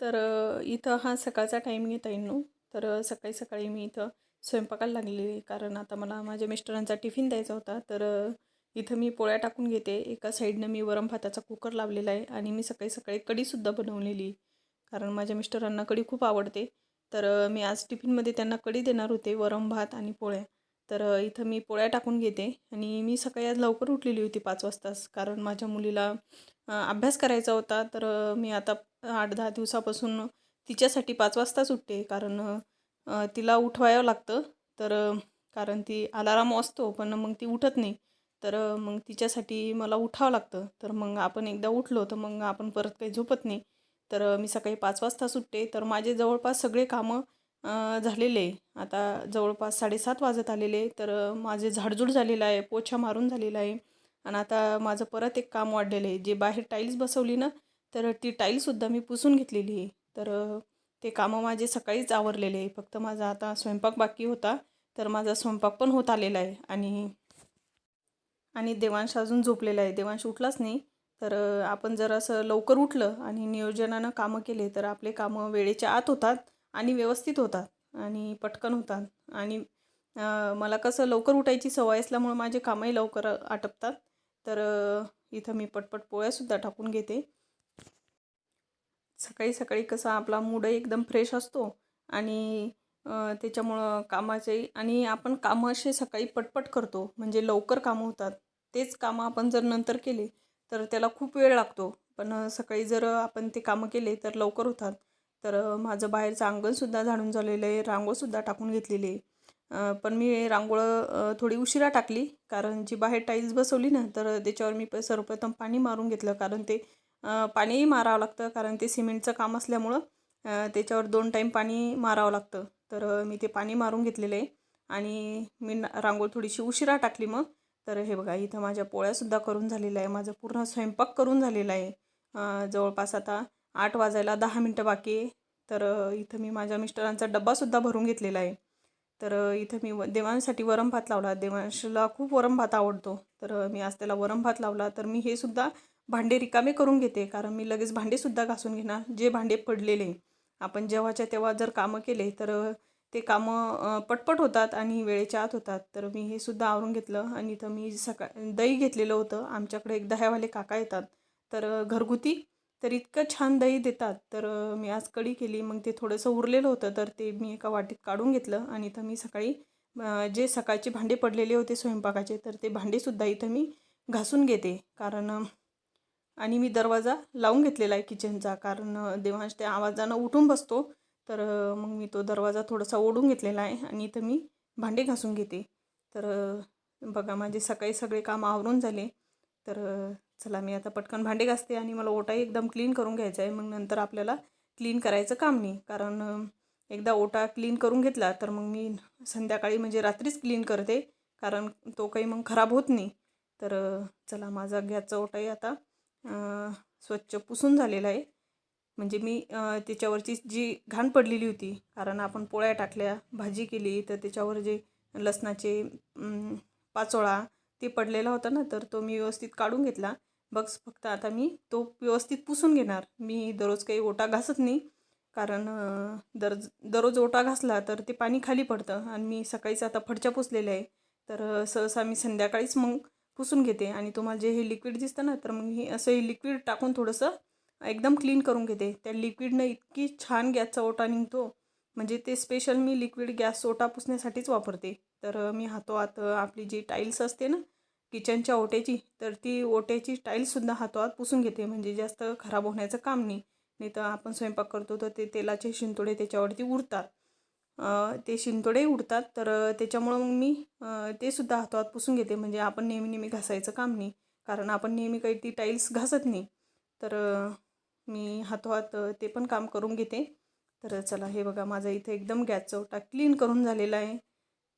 तर इथं हा सकाळचा टाईम आहे ताईंनो. तर सकाळी सकाळी मी इथं स्वयंपाकाला लागलेली कारण आता मला माझ्या मिस्टरांचा टिफिन द्यायचा होता. तर इथं मी पोळ्या टाकून घेते. एका साईडनं मी वरम भाताचा कुकर लावलेला आहे. आणि मी सकाळी सकाळी कढीसुद्धा बनवलेली कारण माझ्या मिस्टरांना कढी खूप आवडते. तर मी आज टिफिनमध्ये त्यांना कढी देणार होते वरम भात आणि पोळ्या. तर इथं मी पोळ्या टाकून घेते. आणि मी सकाळी आज लवकर उठलेली होती पाच वाजताच. कारण माझ्या मुलीला अभ्यास करायचा होता. तर मी आता आठ दहा दिवसापासून तिच्यासाठी पाच वाजता सुटते कारण तिला उठवायला लागतं. तर कारण ती अलाराम वाजतो पण मग ती उठत नाही. तर मग तिच्यासाठी मला उठावं लागतं. तर मग आपण एकदा उठलो तर मग आपण परत काही झोपत नाही. तर मी सकाळी पाच वाजता सुटते. तर माझे जवळपास सगळे कामं झालेले आहे. आता जवळपास साडेसात वाजत आलेले तर माझे झाडझूड झालेलं आहे पोछा मारून झालेला आहे. आणि आता माझं परत एक काम वाढलेलं आहे. जे बाहेर टाईल्स बसवली ना तर ती टाईलसुद्धा मी पुसून घेतलेली आहे. तर ते कामं माझे सकाळीच आवरलेले आहे. फक्त माझा आता स्वयंपाक बाकी होता. तर माझा स्वयंपाक पण होत आलेला आहे. आणि आणि देवांश अजून झोपलेला आहे. देवांश उठलाच नाही. तर आपण जर असं लवकर उठलं आणि नियोजनानं कामं केले तर आपले कामं वेळेच्या आत होतात आणि व्यवस्थित होतात आणि पटकन होतात. आणि मला कसं लवकर उठायची सवय असल्यामुळं माझे कामही लवकर आटपतात. तर इथं मी पटपट पोळ्यासुद्धा टाकून घेते. सकाळी सकाळी कसा आपला मूड एकदम फ्रेश असतो आणि त्याच्यामुळं कामाचे आणि आपण कामं असे सकाळी पटपट करतो. म्हणजे लवकर कामं होतात. तेच कामं आपण जर नंतर केले तर त्याला खूप वेळ लागतो. पण सकाळी जर आपण ते कामं केले तर लवकर होतात. तर माझं बाहेरचं अंगणसुद्धा झाडून झालेलं आहे. रांगोळसुद्धा टाकून घेतलेली आहे. पण मी रांगोळं थोडी उशिरा टाकली. कारण जी बाहेर टाईल्स बसवली ना तर त्याच्यावर मी प सर्वप्रथम पाणी मारून घेतलं. कारण ते पाणीही मारावं लागतं कारण ते सिमेंटचं काम असल्यामुळं त्याच्यावर दोन टाईम पाणी मारावं लागतं. तर मी ते पाणी मारून घेतलेलं आहे. आणि मी रांगोळ रांगोळी थोडीशी उशिरा टाकली मग. तर हे बघा इथं माझ्या पोळ्यासुद्धा करून झालेला आहे. माझं पूर्ण स्वयंपाक करून झालेला आहे. जवळपास आता आठ वाजायला दहा मिनटं बाकी आहे. तर इथं मी माझ्या मिस्टरांचा डब्बासुद्धा भरून घेतलेला आहे. तर इथं मी व देवांसाठी वरण भात लावला. देवांशला खूप वरण भात आवडतो. तर मी आज त्याला वरण भात लावला. तर मी हे सुद्धा भांडे रिकामे करून घेते कारण मी लगेच भांडेसुद्धा घासून घेणार. जे भांडे पडलेले आपण जेव्हाच्या तेव्हा जर कामं केले तर ते कामं पटपट होतात आणि वेळेच्या आत होतात. तर मी हे सुद्धा आवरून घेतलं आणि इथं मी सकाळ दही घेतलेलं होतं. आमच्याकडे एक दह्यावाले काका येतात. तर घरगुती तर इतकं छान दही देतात. तर मी आज कढी केली. मग ते थोडंसं उरलेलं होतं तर ते मी एका वाटीत काढून घेतलं आणि इथं मी सकाळी जे सकाळचे भांडे पडलेले होते स्वयंपाकाचे तर ते भांडेसुद्धा इथं मी घासून घेते. कारण आणि मी दरवाजा लावून घेतलेला आहे किचनचा कारण देवांश त्या आवाजानं उठून बसतो. तर मग मी तो दरवाजा थोडासा ओढून घेतलेला आहे आणि इथं मी भांडे घासून घेते. तर बघा माझे सकाळी सगळे काम आवरून झाले. तर चला मी आता पटकन भांडे घासते आणि मला ओटाही एकदम क्लीन करून घ्यायचा आहे. मग नंतर आपल्याला क्लीन करायचं काम नाही. कारण एकदा ओटा क्लीन करून घेतला तर मग मी संध्याकाळी म्हणजे रात्रीच क्लीन करते. कारण तो काही मग खराब होत नाही. तर चला माझा गॅसचा ओटाही आता स्वच्छ पुसून झालेला आहे. म्हणजे मी त्याच्यावरची जी घाण पडलेली होती कारण आपण पोळ्या टाकल्या भाजी केली तर त्याच्यावर जे लसणाचे पाचोळा ते पडलेला होता ना तर तो मी व्यवस्थित काढून घेतला. बक्स फक्त आता मी तो व्यवस्थित पुसून घेणार. मी दररोज काही ओटा घासत नाही कारण दर दररोज ओटा घासला तर ते पाणी खाली पडतं. आणि मी सकाळीच आता फडच्या पुसलेल्या आहे. तर सहसा मी संध्याकाळीच मग पुसून घेते आणि तुम्हाला जे हे लिक्विड दिसतं ना तर मग हे असं हे लिक्विड टाकून थोडंसं एकदम क्लीन करून घेते. त्या लिक्विडनं इतकी छान गॅसचा ओटा निघतो. म्हणजे ते स्पेशल मी लिक्विड गॅस ओटा पुसण्यासाठीच वापरते. तर मी हातोहात आपली जी टाईल्स असते ना किचनच्या ओट्याची तर ती ओट्याची टाईल्ससुद्धा हातोहात पुसून घेते. म्हणजे जास्त खराब होण्याचं काम नाही. नाही तर आपण स्वयंपाक करतो तर ते तेलाचे शिंतोडे त्याच्यावरती उरतात ते शिंतोडेही उडतात. तर त्याच्यामुळं मग मी ते सुद्धा हातोहात पुसून घेते. म्हणजे आपण नेहमी नेहमी घासायचं काम नाही. कारण आपण नेहमी काही ती टाईल्स घासत नाही. तर मी हातोहात ते पण काम करून घेते. तर चला हे बघा माझा इथे एकदम गॅस चौटा क्लीन करून झालेला आहे.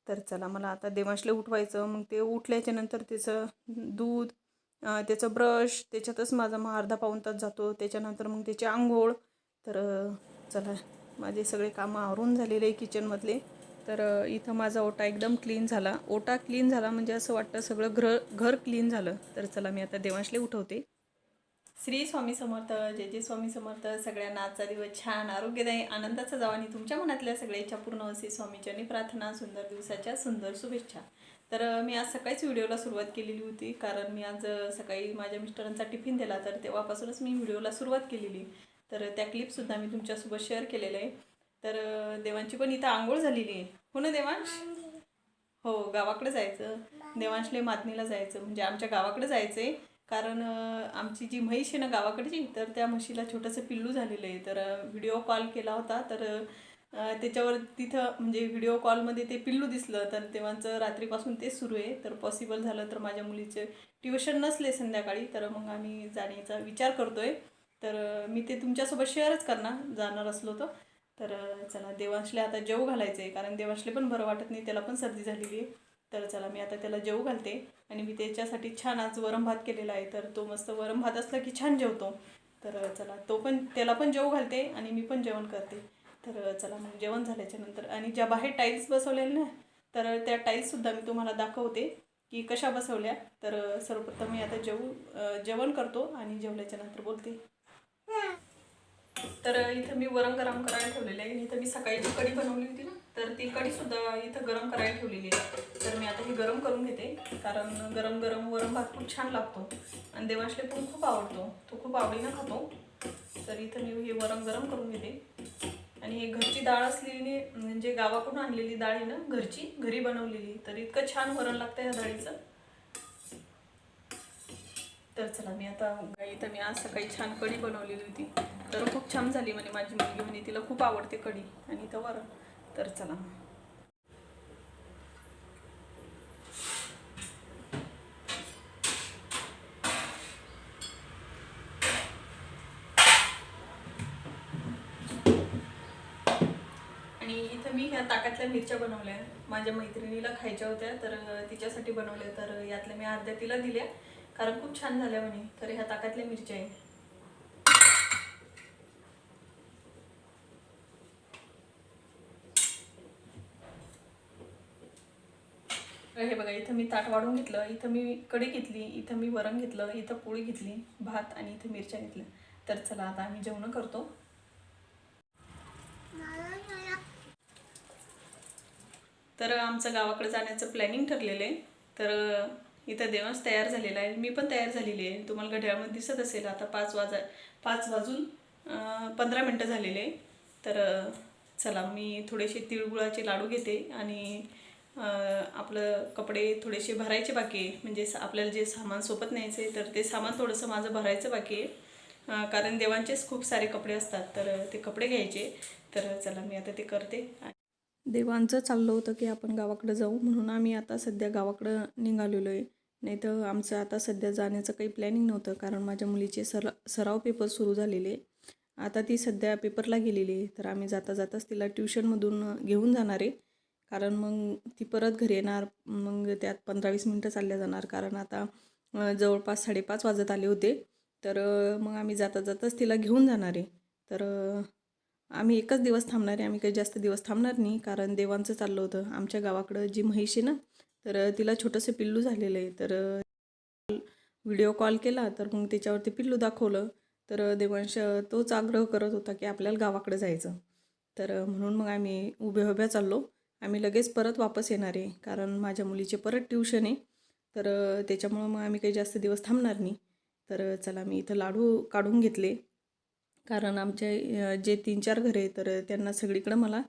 तर चला मला आता देवांशला उठवायचं. मग ते उठल्याच्या नंतर त्याचं दूध त्याचं ब्रश त्याच्यातच माझा मग अर्धा पाऊण तास जातो. त्याच्यानंतर मग त्याची आंघोळ. तर चला माझे सगळे कामं आवरून झालेले आहे किचनमधले तर इथं माझा ओटा एकदम क्लीन झाला. ओटा क्लीन झाला म्हणजे असं वाटतं सगळं घर घर क्लीन झालं. तर चला मी आता देवांशले उठवते. श्री स्वामी समर्थ जय जय स्वामी समर्थ. सगळ्यांना आजचा दिवस छान आरोग्यदायी आनंदाचा जावा आणि तुमच्या मनातल्या सगळ्या इच्छा पूर्ण असे स्वामीचरणी प्रार्थना सुंदर दिवसाच्या सुंदर शुभेच्छा. तर मी आज सकाळीच व्हिडिओला सुरुवात केलेली होती. कारण मी आज सकाळी माझ्या मिस्टरांचा टिफिन दिला तर तेव्हापासूनच मी व्हिडिओला सुरुवात केलेली. तर त्या क्लिपसुद्धा मी तुमच्यासोबत शेअर केलेलं आहे. तर देवांची पण इथं आंघोळ झालेली आहे. हो ना देवांश? हो गावाकडे जायचं. देवांशले मातनीला जायचं. म्हणजे आमच्या गावाकडे जायचं आहे कारण आमची जी म्हैस आहे ना गावाकडची तर त्या म्हशीला छोटंसं पिल्लू झालेलं आहे. तर व्हिडिओ कॉल केला होता. तर त्याच्यावर तिथं म्हणजे व्हिडिओ कॉलमध्ये ते पिल्लू दिसलं. तर तेव्हाचं रात्रीपासून तेच सुरू आहे. तर पॉसिबल झालं तर माझ्या मुलीचे ट्युशन नसले संध्याकाळी. तर मग आम्ही जाण्याचा विचार करतो आहे तर मी ते तुमच्यासोबत शेअरच करणार जाणार असलो तर. तर चला देवांशले आता जेव घालायचं आहे कारण देवांशले पण बरं वाटत नाही त्याला पण सर्दी झालेली आहे. तर चला मी आता त्याला जेवू घालते आणि मी त्याच्यासाठी छान आज वरम भात केलेला आहे. तर तो मस्त वरम भात असला की छान जेवतो. तर चला तो पण त्याला पण जेव घालते आणि मी पण जेवण करते. तर चला मग जेवण झाल्याच्यानंतर आणि ज्या बाहेर टाईल्स बसवलेल्या ना तर त्या टाईल्ससुद्धा मी तुम्हाला दाखवते की कशा बसवल्या. तर सर्वप्रथम मी आता जेवू जेवण करतो आणि जेवल्याच्यानंतर बोलते. तर इथं मी वरण गरम करायला ठेवलेलं आहे. आणि इथं मी सकाळी जी कढी बनवली होती ना तर ती कढी सुद्धा इथं गरम करायला ठेवलेली आहे. तर मी आता ही गरम करून घेते कारण गरम गरम वरण भात खूप छान लागतो आणि देवाशले पण खूप आवडतो. तो खूप आवडीनं खातो. तर इथं मी हे वरण गरम करून घेते. आणि हे घरची डाळ असलेली म्हणजे गावाकडून आणलेली डाळ आहे ना घरची घरी बनवलेली तर इतकं छान वरण लागतं ह्या डाळीचं. तर चला मी आता इथं मी आज सकाळी छान कढी बनवलेली होती. तर खूप छान झाली म्हणे माझी मुलगी म्हणे तिला खूप आवडते कढी. आणि इथं वरण. तर चला. आणि इथं मी ह्या ताकातल्या मिरच्या बनवल्या. माझ्या मैत्रिणीला खायच्या होत्या तर तिच्यासाठी बनवल्या. तर यातल्या मी अर्ध्या तिला दिल्या. कारण खूप छान झाल्या म्हणे. तर ह्या ताकातल्या मिरच्या आहे हे बघा इथं मी ताट वाढून घेतलं इथं मी कढी घेतली इथं मी वरण घेतलं इथं पोळी घेतली भात आणि इथं मिरच्या घेतल्या. तर चला आता आम्ही जेवण करतो. तर आमचं गावाकडे जाण्याचं प्लॅनिंग ठरलेलं आहे. तर इथं देवांश तयार झालेला आहे. मी पण तयार झालेली आहे. तुम्हाला घड्याळमध्ये दिसत असेल. आता पाच वाजा पाच वाजून पंधरा मिनटं झालेले तर चला मी थोडेसे तिळगुळाचे लाडू घेते आणि आपलं कपडे थोडेसे भरायचे बाकी आहे. म्हणजे स- आपल्याला जे सामान सोबत न्यायचं आहे तर ते सामान थोडंसं माझं भरायचं बाकी आहे. कारण देवांचेच खूप सारे कपडे असतात. तर ते कपडे घ्यायचे. तर चला मी आता ते करते. देवांचं चाललं होतं की आपण गावाकडं जाऊ. म्हणून आम्ही आता सध्या गावाकडं निघालेलो आहे. नाही तर आमचं आता सध्या जाण्याचं काही प्लॅनिंग नव्हतं. कारण माझ्या मुलीचे सर सराव पेपर सुरू झालेले. आता ती सध्या पेपरला गेलेली आहे. तर आम्ही जाता जाताच तिला ट्युशनमधून घेऊन जाणार आहे. कारण मग ती परत घरी येणार. मग त्यात पंधरा वीस मिनटं चालल्या जाणार. कारण आता जवळपास साडेपाच वाजत आले होते. तर मग आम्ही जाता जाताच तिला घेऊन जाणार आहे. तर आम्ही एकच दिवस थांबणार आहे आम्ही काही जास्त दिवस थांबणार नाही कारण देवांचं चाललं होतं आमच्या गावाकडं जी म्हैस आहे ना तर तिला छोटंसं पिल्लू झालेलं आहे. तर व्हिडिओ कॉल केला तर मग त्याच्यावरती पिल्लू दाखवलं. तर देवांश तोच आग्रह करत होता की आपल्याला गावाकडे जायचं. तर म्हणून मग आम्ही उभ्या उभ्या चाललो. आम्ही लगेच परत वापस येणार आहे कारण माझ्या मुलीचे परत ट्युशन आहे. तर त्याच्यामुळं मग आम्ही काही जास्त दिवस थांबणार नाही. तर चला मी इथं लाडू काढून घेतले. कारण आमचे जे तीन चार घरे तर त्यांना सगळीकडं मला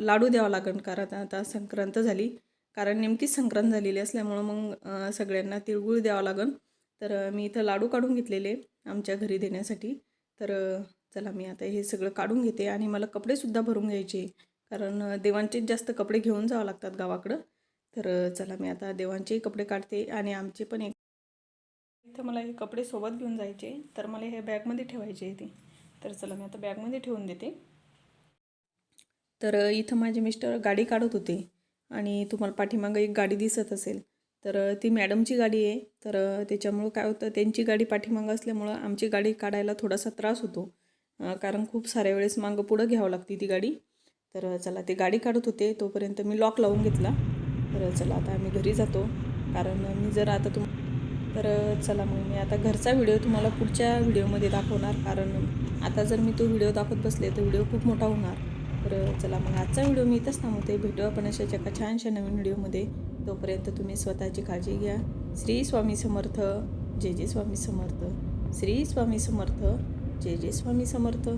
लाडू द्यावा लागेल कारण आता संक्रांत झाली. कारण नेमकीच संक्रांत झालेली असल्यामुळं मग सगळ्यांना तिळगुळ द्यावं लागेल तर मी इथं लाडू काढून घेतलेले आमच्या घरी देण्यासाठी. तर चला मी आता हे सगळं काढून घेते आणि मला कपडेसुद्धा भरून घ्यायचे. कारण देवांचेच जास्त कपडे घेऊन जावं लागतात गावाकडं. तर चला मी आता देवांचेही कपडे काढते आणि आमचे पण एक इथं मला हे कपडे सोबत घेऊन जायचे. तर मला हे बॅगमध्ये ठेवायचे आहे ते. तर चला मी आता बॅगमध्ये ठेवून देते. तर इथं माझे मिस्टर गाडी काढत होते आणि तुम्हाला पाठीमागं एक गाडी दिसत असेल. तर ती मॅडमची गाडी आहे. तर त्याच्यामुळं काय होतं त्यांची गाडी पाठीमागं असल्यामुळं आमची गाडी काढायला थोडासा त्रास होतो. कारण खूप साऱ्या वेळेस मागं पुढं घ्यावं लागते ती गाडी. तर चला ते गाडी काढत होते. तोपर्यंत मी लॉक लावून घेतला. तर चला आता आम्ही घरी जातो. कारण मी जर आता तुम तर चला मग मी आता घरचा व्हिडिओ तुम्हाला पुढच्या व्हिडिओमध्ये दाखवणार. कारण आता जर मी तो व्हिडिओ दाखवत बसले तर व्हिडिओ खूप मोठा होणार. तर चला मग आजचा व्हिडिओ मी इथंच थांबवते. भेटू आपण अशाच एका छानशा नवीन व्हिडिओमध्ये. तोपर्यंत तुम्ही स्वतःची काळजी घ्या. श्री स्वामी समर्थ जय जय स्वामी समर्थ. श्री स्वामी समर्थ जय जय स्वामी समर्थ.